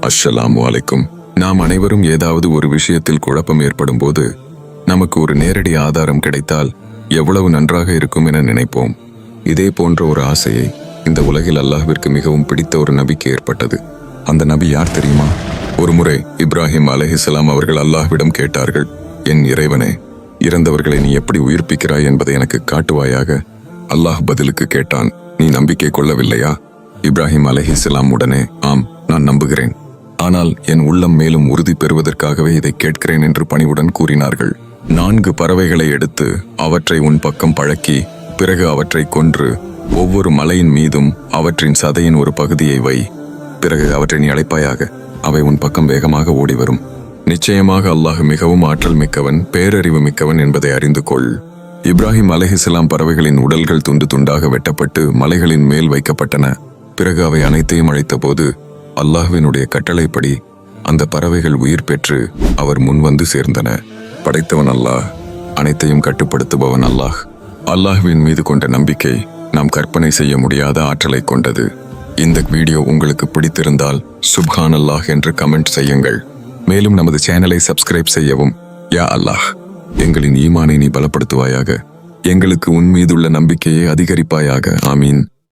அஸ்ஸலாம் வலைக்கும் நாம் அனைவரும் ஏதாவது ஒரு விஷயத்தில் குழப்பம் ஏற்படும் போது நமக்கு ஒரு நேரடி ஆதாரம் கிடைத்தால் எவ்வளவு நன்றாக இருக்கும் என நினைப்போம். இதே போன்ற ஒரு ஆசையை இந்த உலகில் அல்லாஹ்விற்கு மிகவும் பிடித்த ஒரு நபிக்கு ஏற்பட்டது. அந்த நபி யார் தெரியுமா? ஒருமுறை இப்ராஹிம் அலஹிஸ்லாம் அவர்கள் அல்லாஹ்விடம் கேட்டார்கள் என் இறைவனே இறந்தவர்களை நீ எப்படி உயிர்ப்பிக்கிறாய் என்பதை எனக்கு காட்டுவாயாக? அல்லாஹ் பதிலுக்கு கேட்டான் நீ நம்பிக்கை கொள்ளவில்லையா? இப்ராஹிம் அலஹிஸ்லாம் உடனே ஆம் நான் நம்புகிறேன். ஆனால் என் உள்ளம் மேலும் உறுதி பெறுவதற்காகவே இதை கேட்கிறேன் என்று பணிவுடன் கூறினார்கள். நான்கு பறவைகளை எடுத்து அவற்றை உன் பக்கம் பழக்கி பிறகு அவற்றை கொன்று ஒவ்வொரு மலையின் மீதும் அவற்றின் சதையின் ஒரு பகுதியை வை. பிறகு அவற்றின் நீ அழைப்பாயாக அவை உன் பக்கம் வேகமாக ஓடி வரும் நிச்சயமாக அல்லாஹ் மிகவும் ஆற்றல் மிக்கவன் பேரறிவு மிக்கவன் என்பதை அறிந்து கொள். இப்ராஹிம் அலஹிஸ்லாம் பறவைகளின் உடல்கள் துண்டு துண்டாக வெட்டப்பட்டு மலைகளின் மேல் வைக்கப்பட்டன. பிறகு அவை அனைத்தையும் அழைத்தபோது அல்லாஹ்வினுடைய கட்டளைப்படி அந்த பறவைகள் உயிர் பெற்று அவர் முன் வந்து சேர்ந்தன. படைத்தவன் அல்லாஹ் அனைத்தையும் கட்டுப்படுத்துபவன் அல்லாஹ். அல்லாஹ்வின் மீது கொண்ட நம்பிக்கை நாம் கற்பனை செய்ய முடியாத ஆற்றலை கொண்டது. இந்த வீடியோ உங்களுக்கு பிடித்திருந்தால் சுப்ஹான் அல்லாஹ் என்று கமெண்ட் செய்யுங்கள். மேலும் நமது சேனலை சப்ஸ்கிரைப் செய்யவும். யா அல்லாஹ் எங்களின் ஈமானை நீ பலப்படுத்துவாயாக. எங்களுக்கு உன் மீதுள்ள நம்பிக்கையை அதிகரிப்பாயாக. ஆமீன்.